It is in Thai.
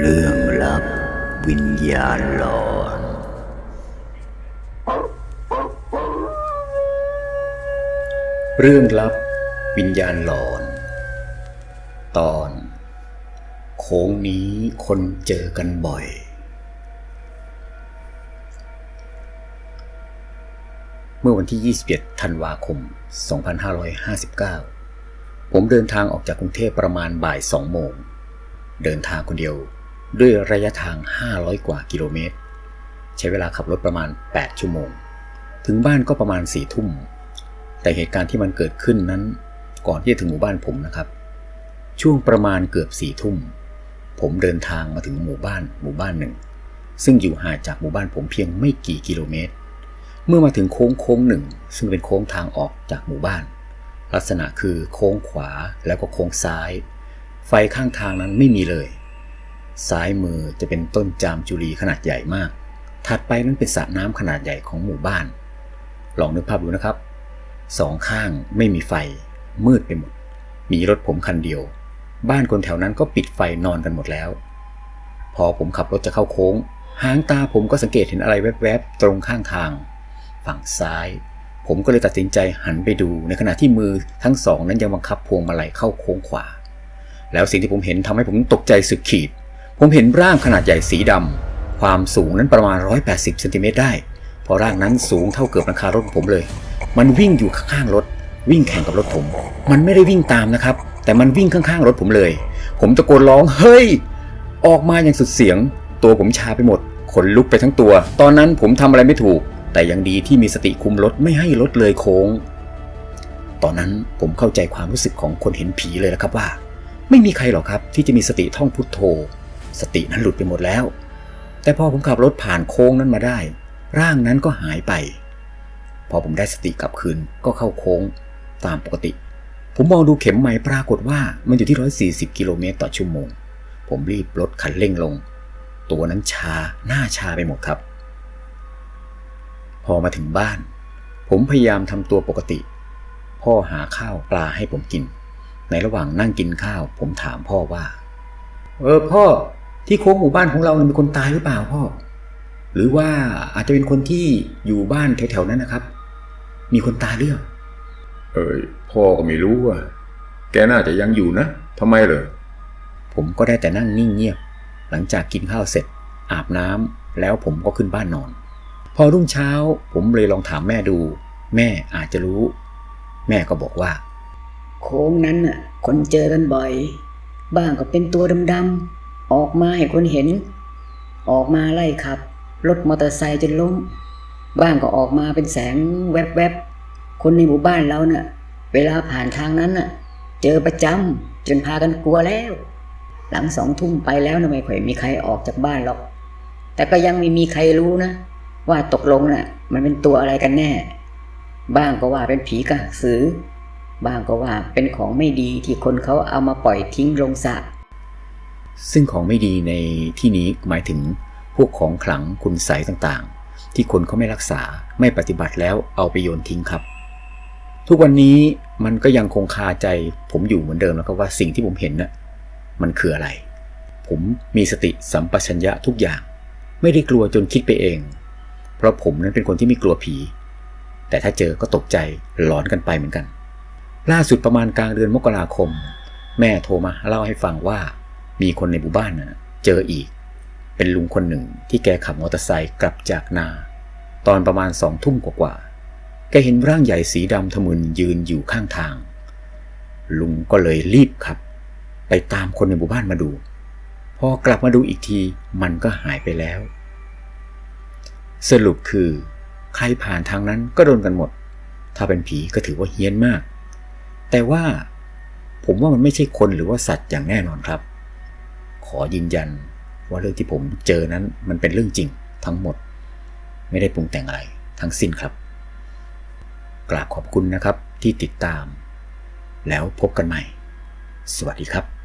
เรื่องลับวิญญาณหลอน เรื่องลับวิญญาณหลอน ตอน โค้งนี้คนเจอกันบ่อย เมื่อวันที่ 21 ธันวาคม 2559 ผมเดินทางออกจากกรุงเทพประมาณบ่าย 2 โมง เดินทางคนเดียว ด้วยระยะทาง 500 กว่ากิโลเมตร ใช้เวลาขับรถประมาณ 8 ชั่วโมง ถึงบ้านก็ประมาณ4ทุ่ม แต่เหตุการณ์ที่มันเกิดขึ้นนั้น ก่อนที่จะถึงหมู่บ้านผมนะครับ ช่วงประมาณเกือบสี่ทุ่ม ผมเดินทางมาถึงหมู่บ้านหมู่บ้านหนึ่ง ซึ่งอยู่ห่างจากหมู่บ้านผมเพียงไม่กี่กิโลเมตร เมื่อมาถึงโค้งโค้งหนึ่ง ซึ่งเป็นโค้งทางออกจากหมู่บ้าน ลักษณะคือโค้งขวาแล้วก็โค้งซ้าย ไฟข้างทางนั้นไม่มีเลย ซ้ายมือจะเป็นต้นจามจุลีขนาดใหญ่มาก ถัดไปนั้นเป็นสระน้ำขนาดใหญ่ของหมู่บ้าน ลองนึกภาพดูนะครับ สองข้างไม่มีไฟ มืดไปหมด มีรถผมคันเดียว บ้านคนแถวนั้นก็ปิดไฟนอนกันหมดแล้ว พอผมขับรถจะเข้าโค้ง หางตาผมก็สังเกตเห็นอะไรแวบๆ ตรงข้างทาง ฝั่งซ้าย ผมก็เลยตัดสินใจหันไปดู ในขณะที่มือทั้งสองนั้นยังบังคับพวงมาลัยเข้าโค้งขวา แล้วสิ่งที่ผมเห็นทำให้ผมตกใจสุดขีด ผมเห็นร่างขนาดใหญ่สีดำความสูงนั้นประมาณ 180เซนติเมตรได้ เพราะร่างนั้นสูงเท่าเกือบหลังคารถของผมเลย มันวิ่งอยู่ข้างๆรถ วิ่งแข่งกับรถผม มันไม่ได้วิ่งตามนะครับ แต่มันวิ่งข้างๆรถผมเลย ผมตะโกนร้องเฮ้ย ออกมาอย่างสุดเสียง ตัวผมชาไปหมดขนลุกไปทั้งตัว ตอนนั้นผมทำอะไรไม่ถูก แต่ยังดีที่มีสติคุมรถไม่ให้รถเลยโค้ง ตอนนั้นผมเข้าใจความรู้สึกของคนเห็นผีเลยละครับว่า ไม่มีใครหรอกครับที่จะมีสติท่องพุทโธ สตินั้นหลุดไปหมดแล้ว แต่พอผมขับรถผ่านโค้งนั้นมาได้ ร่างนั้นก็หายไป พอผมได้สติกลับคืนก็เข้าโค้งตามปกติ ผมมองดูเข็มไม้ปรากฏว่ามันอยู่ที่ 140 กิโลเมตรต่อชั่วโมง ผมรีบลดคันเร่งลง ตัวนั้นชาหน้าชาไปหมดครับ พอมาถึงบ้าน ผมพยายามทำตัวปกติ พ่อหาข้าวปลาให้ผมกิน ในระหว่างนั่งกินข้าว ผมถามพ่อว่า เออพ่อ ที่โค้งหมู่บ้านของเราเนี่ยมีคนตายหรือเปล่าพ่อ หรือว่าอาจจะเป็นคนที่อยู่บ้านแถวๆนั้นนะครับ มีคนตายหรือเปล่าเอ้ยพ่อก็ไม่รู้อะแกน่าจะยังอยู่นะทำไมเหรอผมก็ได้แต่นั่งนิ่งเงียบ หลังจากกินข้าวเสร็จ อาบน้ำแล้วผมก็ขึ้นบ้านนอน พอรุ่งเช้า ผมเลยลองถามแม่ดู แม่อาจจะรู้ แม่ก็บอกว่า โค้งนั้นน่ะ คนเจอกันบ่อย บ้างก็เป็นตัวดำๆ ออกมาให้คนเห็น ออกมาไล่ขับ รถมอเตอร์ไซค์จนล้ม บ้างก็ออกมาเป็นแสงแวบๆ คนในหมู่บ้านเราเน่ะ เวลาผ่านทางนั้นน่ะ เจอประจำจนพากันกลัวแล้ว หลังสองทุ่มไปแล้วนะไม่ค่อยมีใครออกจากบ้านหรอก แต่ก็ยังไม่มีใครรู้นะ ว่าตกลงน่ะ มันเป็นตัวอะไรกันแน่ บ้างก็ว่าเป็นผีกระสือ บ้างก็ว่าเป็นของไม่ดีที่คนเขาเอามาปล่อยทิ้งลงสระ ซึ่งของไม่ดีในที่นี้หมายถึงพวกของขลังคุณใสยต่างๆ ที่คนเขาไม่รักษาไม่ปฏิบัติแล้วเอาไปโยนทิ้งครับ ทุกวันนี้มันก็ยังคงคาใจผมอยู่เหมือนเดิมแล้วก็ว่าสิ่งที่ผมเห็นน่ะมันคืออะไร ผมมีสติสัมปชัญญะทุกอย่าง ไม่ได้กลัวจนคิดไปเอง เพราะผมนั้นเป็นคนที่ไม่กลัวผี แต่ถ้าเจอก็ตกใจหลอนกันไปเหมือนกัน ล่าสุดประมาณกลางเดือนมกราคม แม่โทรมาเล่าให้ฟังว่า มีคนในหมู่บ้านนะเจออีก เป็นลุงคนหนึ่งที่แกขับมอเตอร์ไซค์กลับจากนา ตอนประมาณสองทุ่มกว่าๆแกเห็นร่างใหญ่สีดำทะมึนยืนอยู่ข้างทาง ลุงก็เลยรีบขับ ไปตามคนในหมู่บ้านมาดู พอกลับมาดูอีกทีมันก็หายไปแล้ว สรุปคือ ใครผ่านทางนั้นก็โดนกันหมด ถ้าเป็นผีก็ถือว่าเฮี้ยนมาก แต่ว่าผมว่ามันไม่ใช่คนหรือว่าสัตว์อย่างแน่นอนครับ ขอยืนยันว่าเรื่องที่ผมเจอนั้นมันเป็นเรื่องจริงทั้งหมด ไม่ได้ปรุงแต่งอะไรทั้งสิ้นครับ กราบขอบคุณนะครับที่ติดตาม แล้วพบกันใหม่ สวัสดีครับ